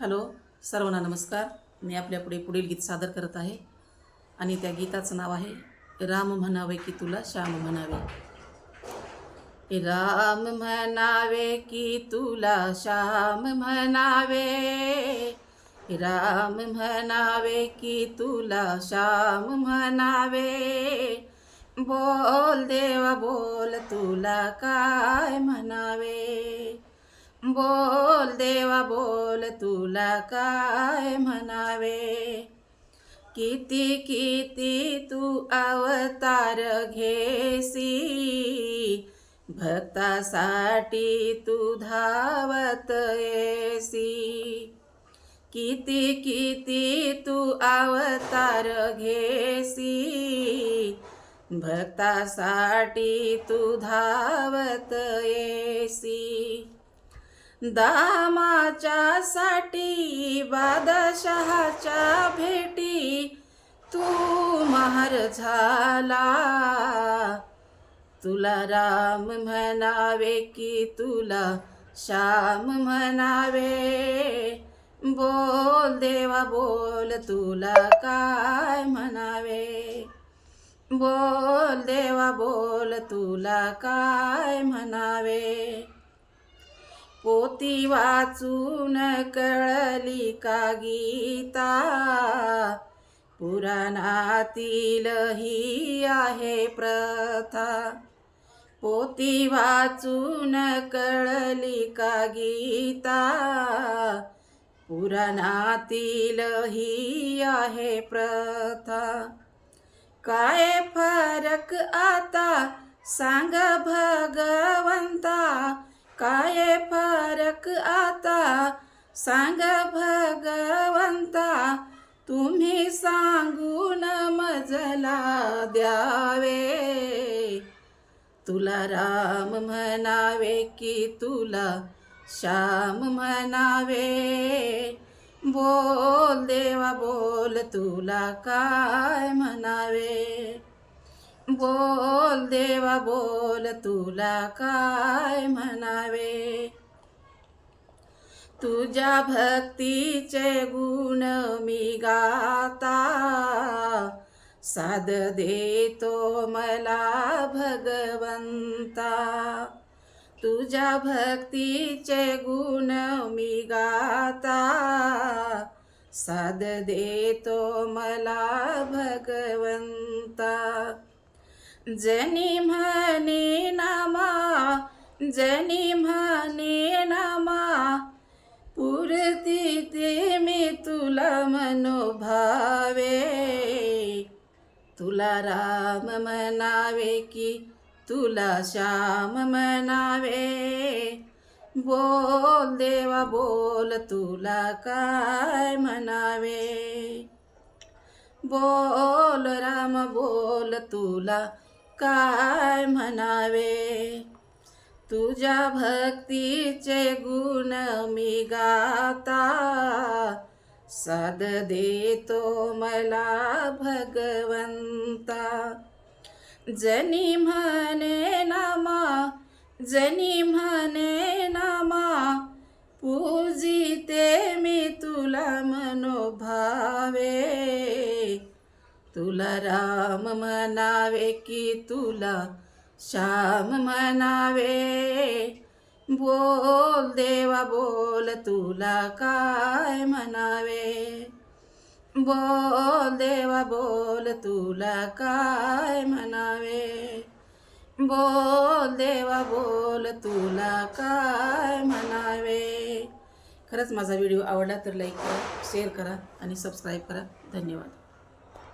Hello सर्वांना नमस्कार. मी आपल्यापुढे पुढील गीत सादर करत आहे. आणि त्या गीताचं नाव आहे राम म्हणावे की तुला श्याम म्हणावे. राम म्हणावे की तुला श्याम म्हणावे. राम म्हणावे की तुला श्याम म्हणावे. बोल देवा बोल तुला काय म्हणावे? बोल देवा, बोल तुला काय म्हणावे? किती किती तू अवतार घेसी? भक्तासाठी तू धावत येसी. किती किती तू अवतार घेसी? भक्तासाठी तू धावत येसी. दामाच्या साठी बादशहाच्या भेटी तू महार झाला. तुला राम म्हणावे की तुला श्याम म्हणावे. बोल देवा बोल तुला काय म्हणावे. बोल देवा बोल तुला काय म्हणावे. पोती वाचून कळली का गीता? पुराणातील ही आहे प्रथा. पोती वाचून कळली का गीता? पुराणातील ही आहे प्रथा. काय फरक आता? सांग भगवंता. काय फरक आता? सांग भगवंता तुम्ही सांगून मजला द्यावे. तुला राम म्हणावे की तुला श्याम म्हणावे. बोल देवा बोल तुला काय म्हणावे? बोल देवा बोल तुला काय म्हणावे? तुझ्या भक्तीचे गुण मी गाता. साध देतो मला भगवंता. तुझ्या भक्तीचे गुण मी गाता. साध देतो मला भगवंता. जनी म्हणे नामा जनी म्हणे नामा पुरती ते मी तुला मनोभावे. तुला राम म्हणावे की तुला श्याम म्हणावे. बोल देवा बोल तुला काय म्हणावे? बोल राम बोल तुला काय म्हणावे? तुझ्या भक्तीचे गुण मी गाता. सद देतो मला भगवंता. जनी म्हणे नामा जनी म्हणे नामा पूजिते मी तुला मनोभावे. तुला राम म्हणावे की तुला श्याम म्हणावे. बोल देवा बोल तुला काय म्हणावे. बोल देवा बोल तुला काय म्हणावे. बोल देवा बोल तुला काय म्हणावे. खरंच माझा व्हिडिओ आवडला तर लाईक करा शेअर करा आणि सबस्क्राईब करा. धन्यवाद.